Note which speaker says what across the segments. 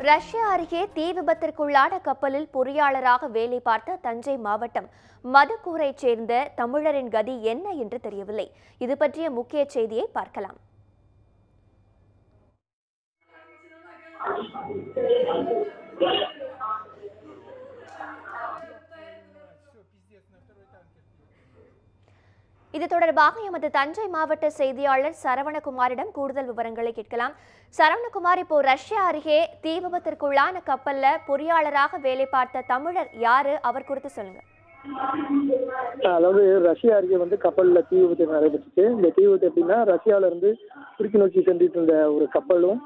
Speaker 1: Russia அருகே தீ விபத்திற்குள்ளான கப்பலில் பொறியாளராக வேலை பார்த்த தஞ்சை மாவட்டம் மதுக்கூரைச் சேர்ந்த தமிழரின் கதி என்ன என்று தெரியவில்லை. இது பற்றிய முக்கிய செய்தியை பார்க்கலாம். இது தொடர்பாக எமது தஞ்சை மாவட்ட செய்தியாளர் சரவணகுமாரிடம் கூடுதல் விவரங்களை கேட்கலாம். சரவணகுமார் இப்போ ரஷ்யா அருகே தீ விபத்திற்குள்ளான கப்பல்ல பொறியாளராக வேலை பார்த்த தமிழர் யாரு? அவர் குறித்து சொல்லுங்க.
Speaker 2: அதாவது ரஷ்யா அருகே வந்து கப்பல்ல தீ விபத்து நடைபெற்றுச்சு. இந்த தீ விபத்து எப்படின்னா ரஷ்யாவில இருந்து துருக்கி நோக்கி சென்றுட்டு இருந்த ஒரு கப்பலும்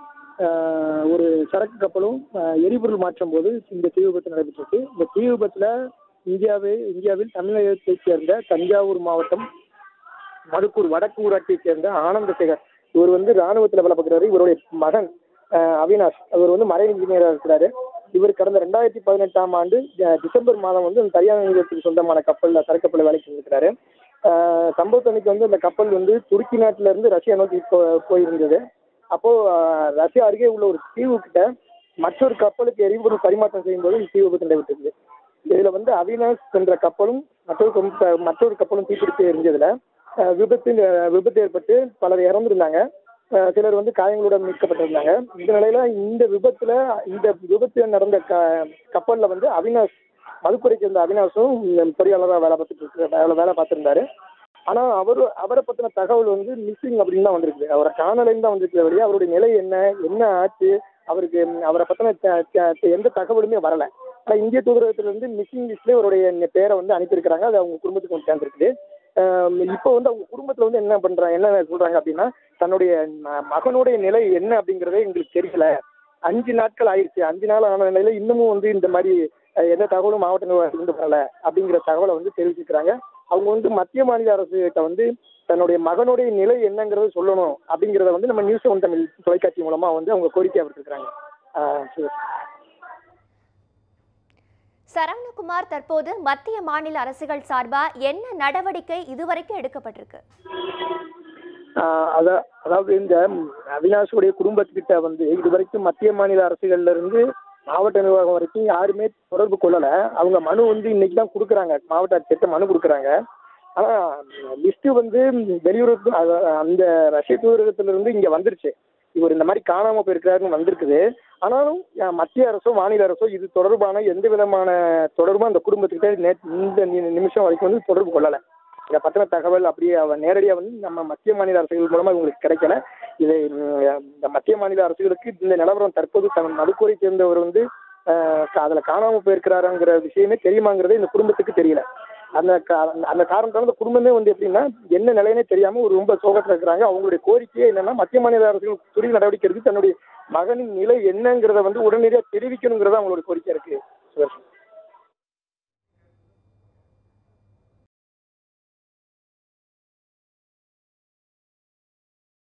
Speaker 2: ஆஹ், ஒரு சரக்கு கப்பலும் எரிபொருள் மாற்றும் போது இந்த தீ விபத்து நடைபெற்றுச்சு. இந்த தீ விபத்துல இந்தியாவே இந்தியாவில் தமிழகத்தைச் சேர்ந்த தஞ்சாவூர் மாவட்டம் மதுக்கூர் வடக்கு ஊராட்சியை சேர்ந்த ஆனந்தசேகர். இவர் வந்து ராணுவத்தில் வேலை பார்க்குறாரு இவருடைய மகன் அவினாஷ். அவர் வந்து மறை இன்ஜினியராக இருக்கிறாரு. இவர் கடந்த ரெண்டாயிரத்தி பதினெட்டாம் ஆண்டு டிசம்பர் மாதம் வந்து அந்த தனியார் நிறுவனத்துக்கு சொந்தமான கப்பலில் சரக்கப்பலில் வேலைக்கு செஞ்சிருக்கிறாரு சம்பவத்தன்னைக்கு வந்து அந்த கப்பல் வந்து துருக்கி நாட்டில இருந்து ரஷ்யா நோக்கி போ- போயிருந்தது. அப்போ ரஷ்யா அருகே உள்ள ஒரு தீவு கிட்ட மற்றொரு கப்பலுக்கு எரிபொருள் பரிமாற்றம் செய்யும்போது இந்த தீ விபத்து நடைபெற்றது இதுல வந்து அவினாஷ் என்ற கப்பலும் மற்றொரு மற்றொரு கப்பலும் தீப்பிடித்து எரிஞ்சதுல விபத்தில் விபத்து விபத்து ஏற்பட்டு பலர் இறந்திருந்தாங்க. சிலர் வந்து காயங்களுடன் மீட்கப்பட்டிருந்தாங்க. இந்த நிலையில இந்த விபத்துல இந்த விபத்து நடந்த க கப்பல்ல வந்து அவினாஷ் மதுக்குறை சேர்ந்த அவினாஷும் பொறியாளராக வேலை பார்த்துட்டு இருக்கு வேலை வேலை பார்த்துருந்தாரு. ஆனால் அவர் அவரை பற்றின தகவல் வந்து மிஸ்ஸிங் அப்படின்னு தான் வந்திருக்கு அவரை காணலைன்னு தான் வந்திருக்கு வழியே அவருடைய நிலை என்ன என்ன ஆச்சு அவருக்கு அவரை பற்றின எந்த தகவலுமே வரல. ஆனால் இந்திய தூதரகத்துல இருந்து மிஸ்ஸிங் லிஸ்ட்லேயே அவருடைய பேரை வந்து அனுப்பியிருக்கிறாங்க. அது அவங்க குடும்பத்துக்கு வந்து சேர்ந்துருக்குது. இப்போ வந்து அவங்க குடும்பத்துல வந்து என்ன பண்றாங்க என்ன சொல்றாங்க அப்படின்னா தன்னுடைய மகனுடைய நிலை என்ன அப்படிங்கறதே எங்களுக்கு தெரியல. அஞ்சு நாட்கள் ஆயிடுச்சு அஞ்சு நாள் ஆன நிலையில இன்னமும் வந்து இந்த மாதிரி எந்த தகவலும் மாவட்ட இருந்து வரல அப்படிங்கிற தகவலை வந்து தெரிவிச்சிருக்கிறாங்க. அவங்க வந்து மத்திய மாநில அரசு கிட்ட வந்து தன்னுடைய மகனுடைய நிலை என்னங்கிறத சொல்லணும் அப்படிங்கிறத வந்து நம்ம நியூஸ் ஒன் தமிழ் தொலைக்காட்சி மூலமா வந்து அவங்க கோரிக்கை விட்டுருக்காங்க
Speaker 1: சரவணகுமார் தற்போது மத்திய மாநில அரசுகள் சார்பா என்ன நடவடிக்கை இதுவரைக்கும் எடுக்கப்பட்டிருக்கு?
Speaker 2: அதாவது இந்த அவினாஷுடைய குடும்பத்துக்கிட்ட வந்து இதுவரைக்கும் மத்திய மாநில அரசுகள்ல இருந்து மாவட்ட நிர்வாகம் வரைக்கும் யாருமே தொடர்பு கொள்ளல. அவங்க மனு வந்து இன்னைக்கு தான் கொடுக்குறாங்க. மாவட்ட ஆட்சியர்கிட்ட மனு கொடுக்குறாங்க. ஆனா லிஸ்ட் வந்து வெளியுறவு அந்த ரஷ்ய தூதரகத்திலிருந்து இங்க வந்துருச்சு. இவர் இந்த மாதிரி காணாம போயிருக்கிறாருன்னு வந்திருக்குது. ஆனாலும் மத்திய அரசோ மாநில அரசோ இது தொடர்பான எந்த விதமான தொடர்பும் அந்த குடும்பத்துக்கிட்ட இந்த நிமிஷம் வரைக்கும் வந்து தொடர்பு கொள்ளலை. இதை பற்றின தகவல் அப்படியே அவ நேரடியாக வந்து நம்ம மத்திய மாநில அரசுகள் மூலமாக இவங்களுக்கு கிடைக்கல. இது இந்த மத்திய மாநில அரசுகளுக்கு இந்த நிலவரம் தற்போது தன் மதுக்கூரை சேர்ந்தவர் வந்து அதில் காணாமல் போயிருக்கிறாருங்கிற விஷயமே தெரியுமாங்கிறது இந்த குடும்பத்துக்கு தெரியல. அந்த அந்த காரணத்தால் இந்த குடும்பமே வந்து எப்படின்னா என்ன நிலைனே தெரியாமல் ஒரு ரொம்ப சோகத்தில் இருக்கிறாங்க. அவங்களுடைய கோரிக்கையே என்னன்னா மத்திய மாநில அரசுகள் துரித நடவடிக்கை எடுத்து தன்னுடைய மகனின் நிலை என்னங்கிறத வந்து உடனடியாக தெரிவிக்கணுங்கிறத அவங்களுடைய கோரிக்கை இருக்கு. சுதர்ஷன்.